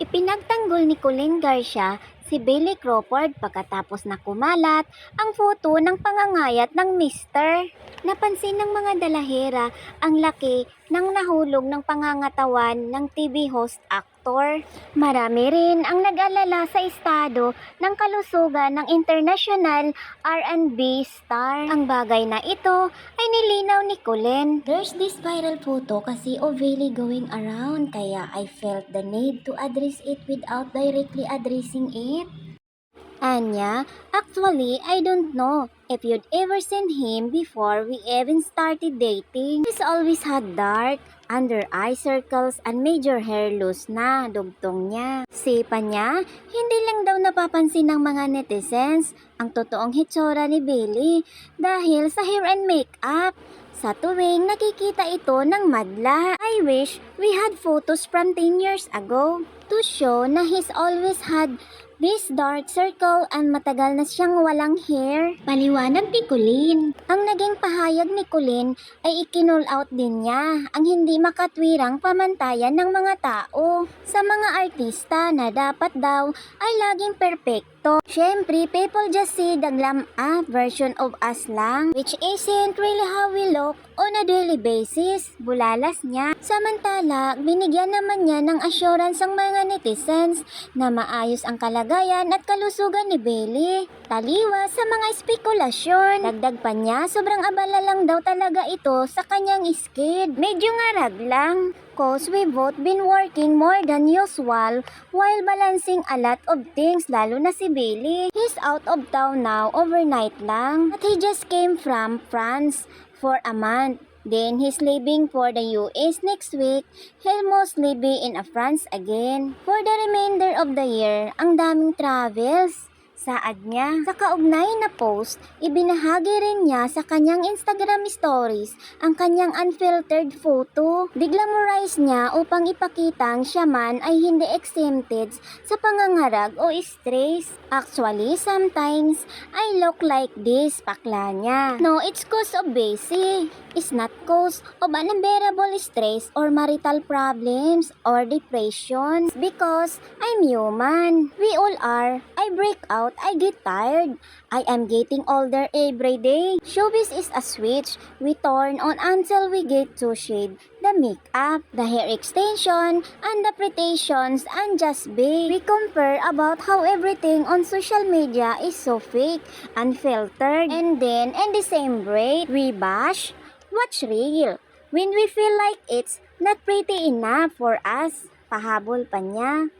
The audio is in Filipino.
Ipinagtanggol ni Colleen Garcia si Billy Crawford pagkatapos na kumalat ang foto ng pangangayat ng Mister. Napansin ng mga dalahera ang laki ng nahulog ng pangangatawan ng TV host actor. Marami rin ang nag-alala sa estado ng kalusugan ng international R&B star. Ang bagay na ito ay nilinaw ni Colleen. There's this viral photo kasi of Billy going around kaya I felt the need to address it without directly addressing it. Anya, actually, I don't know if you'd ever seen him before we even started dating. He's always had dark, under eye circles, and major hair loss na dugtong niya. Sipa niya, hindi lang daw napapansin ng mga netizens ang totoong hitsura ni Billy dahil sa hair and makeup. Sa tuwing nakikita ito ng madla, I wish we had photos from 10 years ago to show na he's always had this dark circle and matagal na siyang walang hair. Paliwanag ni Colleen. Ang naging pahayag ni Colleen ay ikinul out din niya ang hindi makatwirang pamantayan ng mga tao sa mga artista na dapat daw ay laging perpekto. Siyempre, people just see the glam up version of us lang, which isn't really how we look on a daily basis. Bulalas niya. Samantala, binigyan naman niya ng assurance ang mga netizens na maayos ang kalagayan at kalusugan ni Bailey. Taliwa sa mga spekulasyon. Dagdag pa niya, sobrang abala lang daw talaga ito sa kanyang skid. Medyo ngarag lang. Cause we both been working more than usual while balancing a lot of things lalo na si Billy. He's out of town now overnight lang. At he just came from France for a month. Then he's leaving for the US next week. He'll mostly be in France again. For the remainder of the year, ang daming travels. Saad niya. Sa kaugnay na post, ibinahagi rin niya sa kanyang Instagram stories ang kanyang unfiltered photo. Diglamorize niya upang ipakitang siya man ay hindi exempted sa pangangarag o stress. Actually, sometimes, I look like this, pakla niya. No, it's cause of busy. It's not cause of unbearable stress or marital problems or depression. Because I'm human. We all are. I break out, I get tired. I am getting older every day. Showbiz is a switch we turn on until we get to shade the makeup, the hair extension, and the pretensions and just be. We compare about how everything on social media is so fake, unfiltered, and then in the same breath, we bash what's real when we feel like it's not pretty enough for us. Pahabol pa niya.